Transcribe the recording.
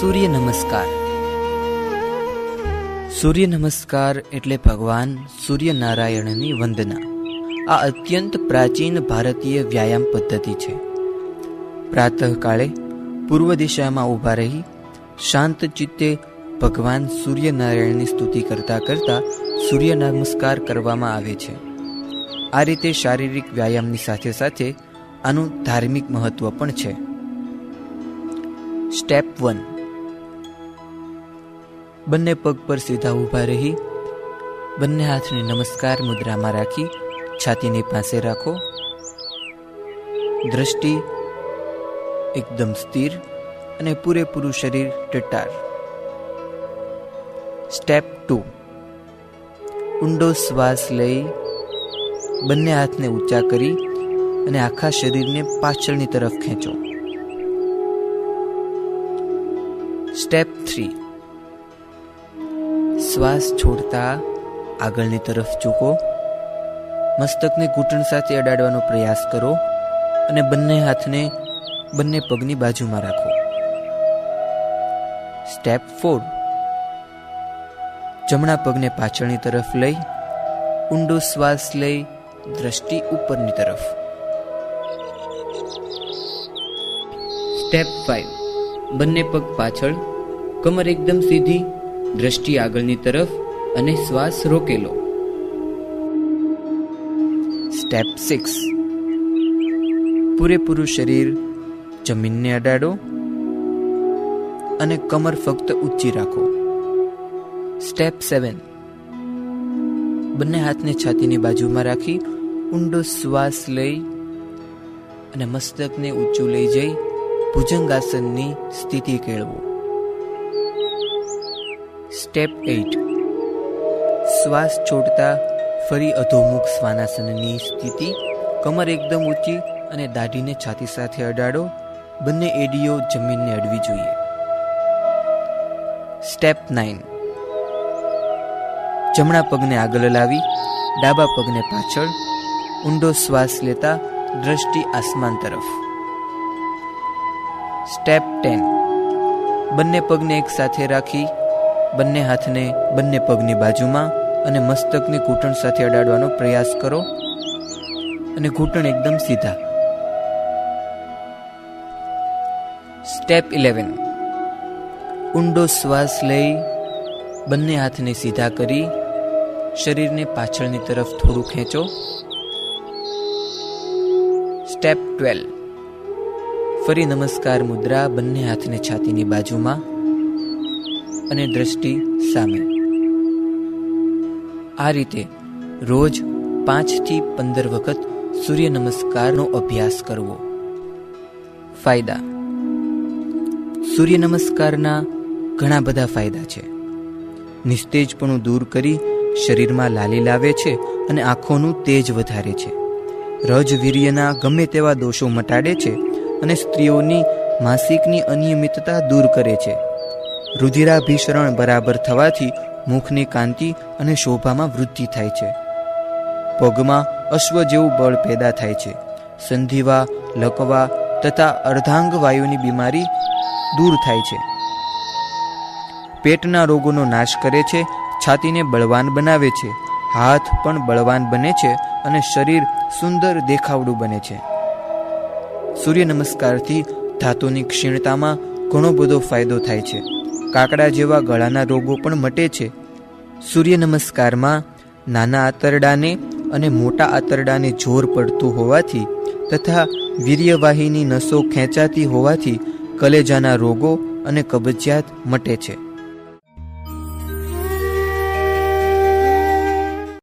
સૂર્ય નમસ્કાર. સૂર્ય નમસ્કાર એટલે ભગવાન સૂર્યનારાયણની વંદના. આ અત્યંત પ્રાચીન ભારતીય વ્યાયામ પદ્ધતિ છે. પ્રાતઃકાળે પૂર્વ દિશામાં ઊભા રહી શાંત ચિત્તે ભગવાન સૂર્યનારાયણની સ્તુતિ કરતા કરતા સૂર્ય નમસ્કાર કરવામાં આવે છે. આ રીતે શારીરિક વ્યાયામની સાથે સાથે આનું ધાર્મિક મહત્વ પણ છે. સ્ટેપ વન બંને પગ પર સીધા ઊભા રહી, બંને હાથને નમસ્કાર મુદ્રામાં રાખી, છાતીની પાસે રાખો. દ્રષ્ટિ એકદમ સ્થિર અને પૂરેપૂરું શરીર ટટાર. Step two. ઊંડો શ્વાસ લઈ બંને હાથને ઊંચા કરી અને આખા શરીરને પાછળની તરફ ખેંચો. Step three. શ્વાસ છોડતા આગળની તરફ ઝૂકો મસ્તકને ઘૂંટણ સાથે અડાડવાનો પ્રયાસ કરો અને બંને હાથને બંને પગની બાજુમાં રાખો. સ્ટેપ ફોર જમણા પગને પાછળની તરફ લઈ, ઊંડો શ્વાસ લઈ, દ્રષ્ટિ ઉપરની તરફ. સ્ટેપ ફાઈવ બંને પગ પાછળ, કમર એકદમ સીધી દ્રષ્ટિ આગળની તરફ અને શ્વાસ રોકેલો. સ્ટેપ સિક્સ પૂરેપૂરું શરીર જમીનને અડાડો અને કમર ફક્ત ઊંચી રાખો. સ્ટેપ સેવન બંને હાથને છાતીની બાજુમાં રાખી ઊંડો શ્વાસ લઈ અને મસ્તકને ઊંચું લઈ જઈ ભુજંગાસનની સ્થિતિ કેળવો. Step eight. શ્વાસ છોડતા ફરી અધોમુખ શ્વાનાસનની સ્થિતિ. કમર એકદમ ઊંચી અને દાઢીને છાતી સાથે અડાડો. બંને એડીઓ જમીનને અડવી જોઈએ. Step nine. જમણા પગને આગળ લાવી, ડાબા પગને પાછળ. ઊંડો શ્વાસ લેતા દ્રષ્ટિ આસમાન તરફ. Step ten. બંને પગને એકસાથે રાખી બંને હાથને બંને પગની બાજુમાં અને મસ્તકને ઘૂંટણ સાથે અડાડવાનો પ્રયાસ કરો અને ઘૂંટણ એકદમ સીધા. સ્ટેપ ઇલેવન ઊંડો શ્વાસ લઈ બંને હાથને સીધા કરી શરીરને પાછળની તરફ થોડું ખેંચો. સ્ટેપ ટ્વેલ્વ ફરી નમસ્કાર મુદ્રા બંને હાથને છાતીની બાજુમાં અને દ્રષ્ટિ સામે. આ રીતે રોજ પાંચથી પંદર વખત સૂર્ય નમસ્કારનો અભ્યાસ કરવો. ફાયદા. સૂર્ય નમસ્કારના ઘણા બધા ફાયદા છે. નિસ્તેજપણું દૂર કરી શરીરમાં લાલી લાવે છે અને આંખોનું તેજ વધારે છે. રજવીર્યના ગમે તેવા દોષો મટાડે છે અને સ્ત્રીઓની માસિકની અનિયમિતતા દૂર કરે છે. રુધિરાભિસરણ બરાબર થવાથી મુખની કાંતિ અને શોભામાં વૃદ્ધિ થાય છે. પગમાં અશ્વ જેવું બળ પેદા થાય છે. સંધિવા, લકવા તથા અર્ધાંગ વાયુની બીમારી દૂર થાય છે. પેટના રોગોનો નાશ કરે છે, છાતીને બળવાન બનાવે છે. હાથ પણ બળવાન બને છે અને શરીર સુંદર દેખાવડું બને છે. સૂર્ય નમસ્કારથી ધાતુની ક્ષીણતામાં ઘણો બધો ફાયદો થાય છે. કાકડા જેવા ગળાના રોગો પણ મટે છે. સૂર્ય નમસ્કારમાં નાના આંતરડાને અને મોટા આંતરડાને જોર પડતું હોવાથી તથા વીર્યવાહીની નસો ખેંચાતી હોવાથી કલેજાના રોગો અને કબજિયાત મટે છે.